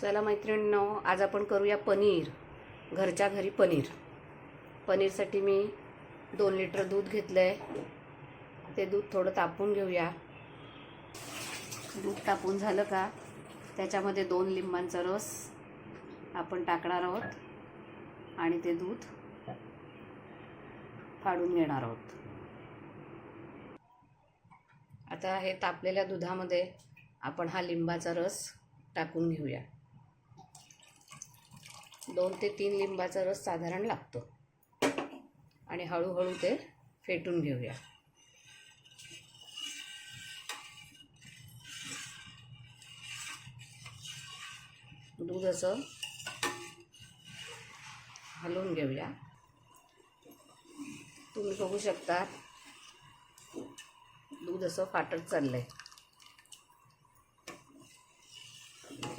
चला मैत्रिणींनो आज आपण करूया पनीर. घरच्या घरी पनीर. पनीरसाठी मी दोन लिटर दूध घेतलं आहे ते दूध थोडं तापून घेऊया. दूध तापून झालं का? त्याच्यामध्ये दोन लिंबांचा रस आपण टाकणार आहोत आणि ते दूध फाडून घेणार आहोत. आता हे तापलेल्या दुधामध्ये आपण हा लिंबाचा रस टाकून घेऊया. दोन ते तीन लिंबाचा रस साधारण लागतो. आणि हळूहळू ते फेटून घेऊया. दूध असं हलवून घेऊया. तुम्ही बघू शकता दूध असं फाटत चाललंय.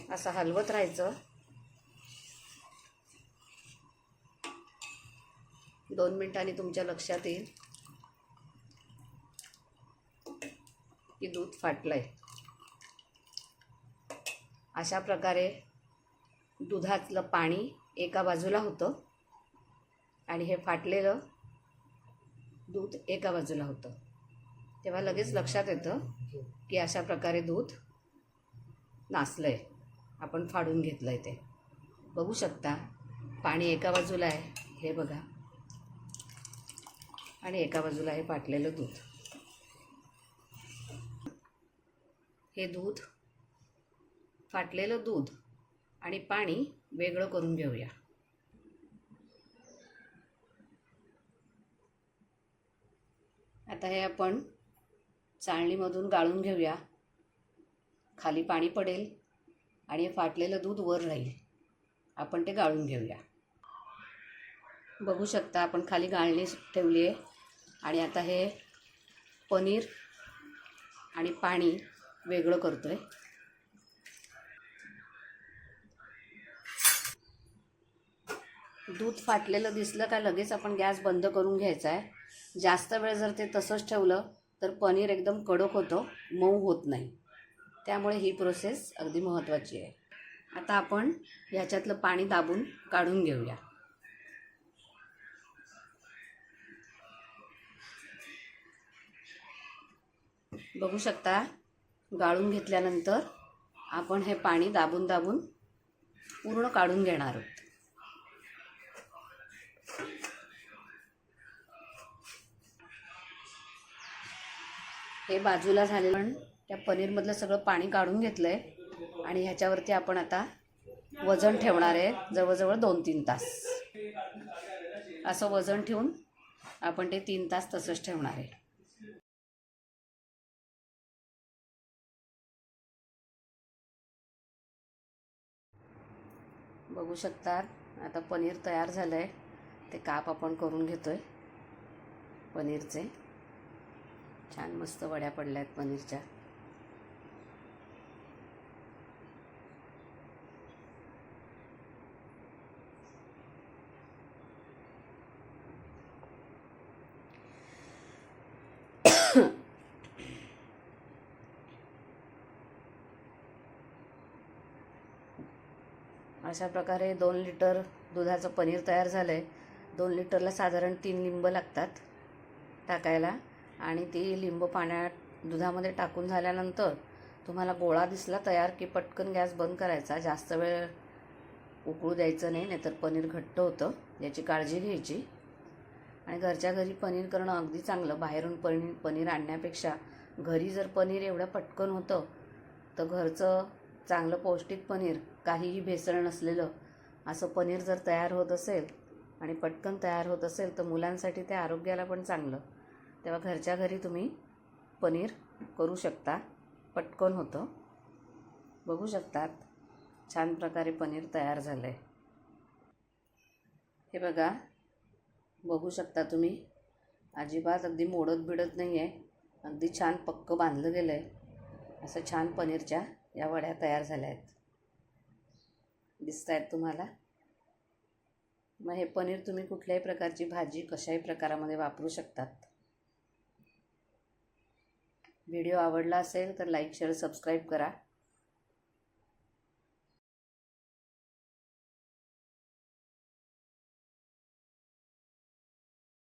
असं हलवत राहायचं. दोन मिनटांनी तुमच्या लक्षात येईल. की दूध फाटलं आहे अशा प्रकारे दुधातलं पाणी एका बाजूला होतं आणि हे फाटलेलं दूध एका बाजूला होतं. तेव्हा लगेच लक्षात येतं की अशा प्रकारे दूध नासलं आहे आपण फाडून घेतलं आहे ते. बघू शकता पाणी एका बाजूला आहे हे बघा. आणि एका बाजूला आहे फाटलेलं दूध. हे दूध फाटलेलं दूध आणि पाणी वेगळं करून घेऊया. आता हे आपण चाळणीमधून गाळून घेऊया. खाली पाणी पडेल आणि हे फाटलेलं दूध वर राहील. आपण ते गाळून घेऊया. बघू शकता आपण खाली गाळणी ठेवली आहे आणि आता हे पनीर आणि पाणी वेगळं करतो आहे दूध फाटलेलं दिसलं का लगेच आपण गॅस बंद करून घ्यायचा आहे जास्त वेळ जर ते तसंच ठेवलं तर पनीर एकदम कडक होतं मऊ होत नाही. त्यामुळे ही प्रोसेस अगदी महत्त्वाची आहे. आता आपण ह्याच्यातलं पाणी दाबून काढून घेऊया. बघू शकता गाळून घेतल्यानंतर आपण हे पाणी दाबून दाबून पूर्ण काढून घेणार आहोत. हे बाजूला झालेलं पण त्या पनीरमधलं सगळं पाणी काढून घेतलं आहे आणि ह्याच्यावरती आपण आता वजन ठेवणार आहे जवळजवळ दोन तीन तास. असं वजन ठेवून आपण ते तीन तास तसंच ठेवणार आहे. बघू शकता आता पनीर तयार झालं आहे ते काप आपण करून घेतो आहे पनीरचे. छान मस्त वड्या पडल्या आहेत पनीरच्या. अशा प्रकारे दोन लिटर दुधाचं पनीर तयार झालं आहे दोन लिटरला साधारण तीन लिंब लागतात टाकायला आणि ती लिंब पाण्यात दुधामध्ये टाकून झाल्यानंतर तुम्हाला गोळा दिसला तयार की पटकन गॅस बंद करायचा. जास्त वेळ उकळू द्यायचं नाही नाहीतर पनीर घट्ट होतं याची काळजी घ्यायची. आणि घरच्या घरी पनीर करणं अगदी चांगलं. बाहेरून पनीर पनीर आणण्यापेक्षा घरी जर पनीर एवढं पटकन होतं तर घरचं चांगलं पौष्टिक पनीर काहीही भेसळ नसलेलं असं पनीर जर तयार होत असेल आणि पटकन तयार होत असेल तर मुलांसाठी ते आरोग्याला पण चांगलं. तेव्हा घरच्या घरी तुम्ही पनीर करू शकता. पटकन होतं. बघू शकतात. छान प्रकारे पनीर तयार झालं आहे हे बघा. बघू शकता तुम्ही. अजिबात अगदी मोडत बिडत नाही आहे अगदी छान पक्कं बांधलं गेलं आहे असं छान पनीरच्या या वड्या तयार झाल्या आहेत. दिसत आहेत तुम्हाला? मग हे पनीर तुम्ही कुठल्याही प्रकारची भाजी कशाही प्रकारामध्ये वापरू शकतात. व्हिडिओ आवडला असेल तर लाईक शेअर सबस्क्राईब करा.